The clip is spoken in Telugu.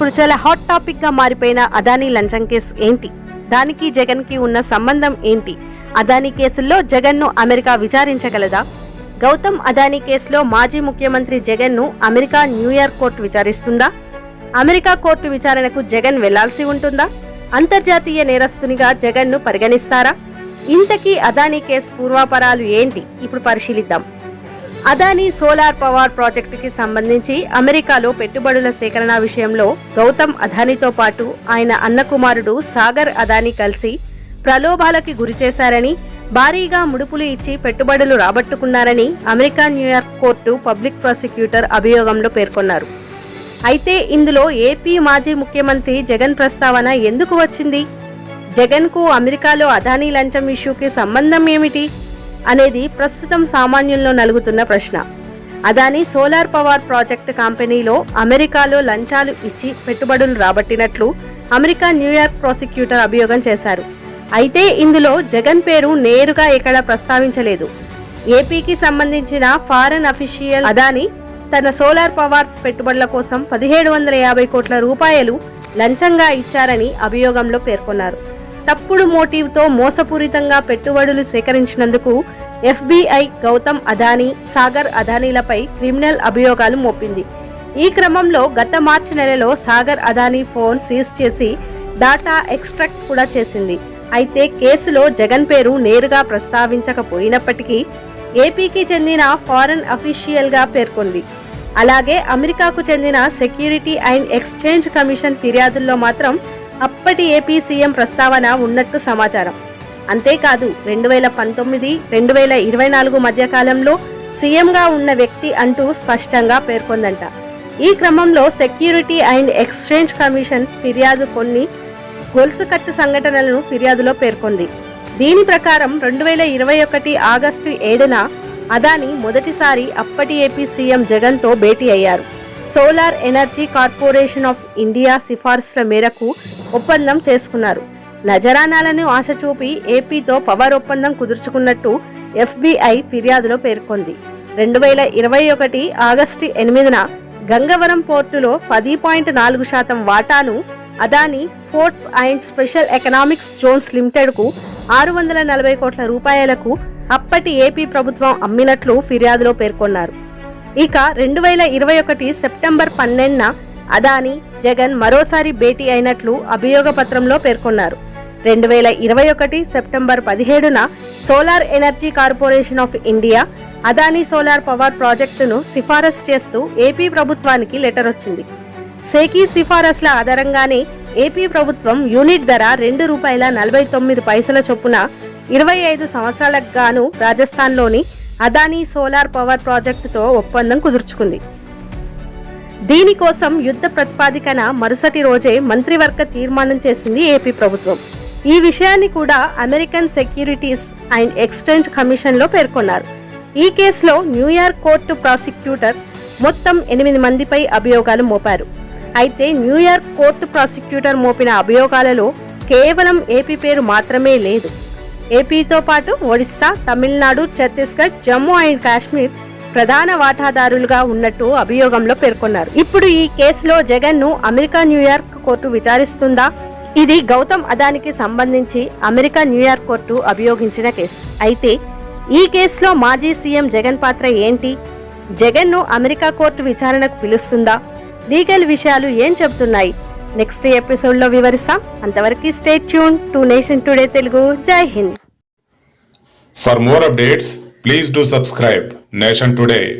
ఇప్పుడు చాలా హాట్ టాపిక్ గా మారిపోయిన అదానీ లంచం కేసు ఏంటి దానికి జగన్ కి ఉన్న సంబంధం ఏంటి అదానీ కేసుల్లో జగన్ ను అమెరికా విచారించగలదా గౌతమ్ అదానీ కేసులో మాజీ ముఖ్యమంత్రి జగన్ ను అమెరికా న్యూయార్క్ కోర్టు విచారిస్తుందా అమెరికా కోర్టు విచారణకు జగన్ వెళ్లాల్సి ఉంటుందా అంతర్జాతీయ నేరస్తునిగా జగన్ ను పరిగణిస్తారా ఇంతకీ అదానీ కేసు పూర్వాపరాలు ఏంటి ఇప్పుడు పరిశీలిద్దాం అదానీ సోలార్ పవర్ ప్రాజెక్టుకి సంబంధించి అమెరికాలో పెట్టుబడుల సేకరణ విషయంలో గౌతమ్ అదానీతో పాటు ఆయన అన్న కుమారుడు సాగర్ అదానీ కలిసి ప్రలోభాలకి గురిచేశారని భారీగా ముడుపులు ఇచ్చి పెట్టుబడులు రాబట్టుకున్నారని America New York court public prosecutor అభియోగంలో పేర్కొన్నారు అయితే ఇందులో ఏపీ మాజీ ముఖ్యమంత్రి జగన్ ప్రస్తావన ఎందుకు వచ్చింది జగన్కు అమెరికాలో అదానీ లంచం ఇష్యూకి సంబంధం ఏమిటి అనేది ప్రస్తుతం సామాన్యుల్లో నలుగుతున్న ప్రశ్న అదాని సోలార్ పవర్ ప్రాజెక్ట్ కంపెనీలో అమెరికాలో లంచాలు ఇచ్చి పెట్టుబడులు రాబట్టినట్లు అమెరికా న్యూయార్క్ ప్రాసిక్యూటర్ అభియోగం చేశారు అయితే ఇందులో జగన్ పేరు నేరుగా ఇక్కడ ప్రస్తావించలేదు ఏపీకి సంబంధించిన ఫారెన్ అఫీషియల్ అదాని తన సోలార్ పవర్ పెట్టుబడుల కోసం పదిహేడు వందల యాభై కోట్ల రూపాయలు లంచంగా ఇచ్చారని అభియోగంలో పేర్కొన్నారు తప్పుడు మోటివ్తో మోసపూరితంగా పెట్టుబడులు సేకరించినందుకు ఎఫ్బీఐ గౌతమ్ అదానీ సాగర్ అదానీలపై క్రిమినల్ అభియోగాలు మోపింది ఈ క్రమంలో గత మార్చి నెలలో సాగర్ అదానీ ఫోన్ సీజ్ చేసి డాటా ఎక్స్ట్రాక్ట్ కూడా చేసింది అయితే కేసులో జగన్ పేరు నేరుగా ప్రస్తావించకపోయినప్పటికీ ఏపీకి చెందిన ఫారెన్ అఫీషియల్గా పేర్కొంది అలాగే అమెరికాకు చెందిన సెక్యూరిటీ అండ్ ఎక్స్చేంజ్ కమిషన్ ఫిర్యాదుల్లో మాత్రం అప్పటి ఏపీ సీఎం ప్రస్తావన ఉన్నట్టు సమాచారం అంతేకాదు రెండు వేల పంతొమ్మిది రెండు వేల ఇరవై నాలుగు మధ్యకాలంలో సీఎంగా ఉన్న వ్యక్తి అంటూ స్పష్టంగా పేర్కొందంట ఈ క్రమంలో సెక్యూరిటీ అండ్ ఎక్స్చేంజ్ కమిషన్ ఫిర్యాదు కొన్ని గొలుసు కట్టు సంఘటనలను ఫిర్యాదులో పేర్కొంది దీని ప్రకారం రెండు వేల ఇరవై ఒకటి ఆగస్టు ఏడున అదాని మొదటిసారి అప్పటి ఏపీ సీఎం జగన్తో భేటీ అయ్యారు solar energy corporation of India సిఫార్సుల మేరకు ఒప్పందం చేసుకున్నారు నజరానాలను ఆశ చూపి ఏపీతో పవర్ ఒప్పందం కుదుర్చుకున్నట్టు ఎఫ్బీఐ ఫిర్యాదులో పేర్కొంది రెండు వేల ఇరవై ఒకటి ఆగస్టు ఎనిమిదిన గంగవరం పోర్టులో పది పాయింట్ నాలుగు శాతం వాటాను Adani ports and special economics zones లిమిటెడ్కు ఆరు వందల నలభై కోట్ల రూపాయలకు అప్పటి ఏపీ ప్రభుత్వం అమ్మినట్లు ఫిర్యాదులో పేర్కొన్నారు ఇక రెండు వేల ఇరవై ఒకటి సెప్టెంబర్ పన్నెండున అదాని జగన్ మరోసారి భేటీ అయినట్లు అభియోగపత్రంలో పేర్కొన్నారు రెండు వేల ఇరవై ఒకటి సెప్టెంబర్ పదిహేడున solar energy corporation of India Adani solar power ప్రాజెక్టును సిఫారసు చేస్తూ ఏపీ ప్రభుత్వానికి లెటర్ వచ్చింది సేకీ సిఫారసుల ఆధారంగానే ఏపీ ప్రభుత్వం యూనిట్ ధర రెండు రూపాయల నలభై తొమ్మిది పైసల చొప్పున ఇరవై ఐదు సంవత్సరాలకు గాను రాజస్థాన్లోని అదానీ సోలార్ పవర్ ప్రాజెక్టుతో ఒప్పందం కుదుర్చుకుంది దీనికోసం యుద్ధ ప్రతిపాదికన మరుసటి రోజే మంత్రివర్గ తీర్మానం చేసింది ఏపీ ప్రభుత్వం ఈ విషయాన్ని కూడా అమెరికన్ సెక్యూరిటీస్ అండ్ ఎక్స్చేంజ్ కమిషన్లో పేర్కొన్నారు ఈ కేసులో న్యూయార్క్ కోర్టు ప్రాసిక్యూటర్ మొత్తం ఎనిమిది మందిపై అభియోగాలు మోపారు అయితే న్యూయార్క్ కోర్టు ప్రాసిక్యూటర్ మోపిన అభియోగాలలో కేవలం ఏపీ పేరు మాత్రమే లేదు ఏపీతో పాటు ఒడిస్సా తమిళనాడు ఛత్తీస్గఢ్ జమ్మూ అండ్ కాశ్మీర్ ప్రధాన వాటాదారులుగా ఉన్నట్టు అభియోగంలో పేర్కొన్నారు ఇప్పుడు ఈ కేసులో జగన్ ను అమెరికా న్యూయార్క్ కోర్టు విచారిస్తుందా ఇది గౌతమ్ అదానికి సంబంధించి అమెరికా న్యూయార్క్ కోర్టు అభియోగించిన కేసు అయితే ఈ కేసులో మాజీ సీఎం జగన్ పాత్ర ఏంటి జగన్ను అమెరికా కోర్టు విచారణకు పిలుస్తుందా లీగల్ విషయాలు ఏం చెబుతున్నాయి నెక్స్ట్ ఎపిసోడ్లో వివరిస్తాం అంతవరకు stay tuned to Nation Today Telugu జై Hind For more updates, please do subscribe Nation Today.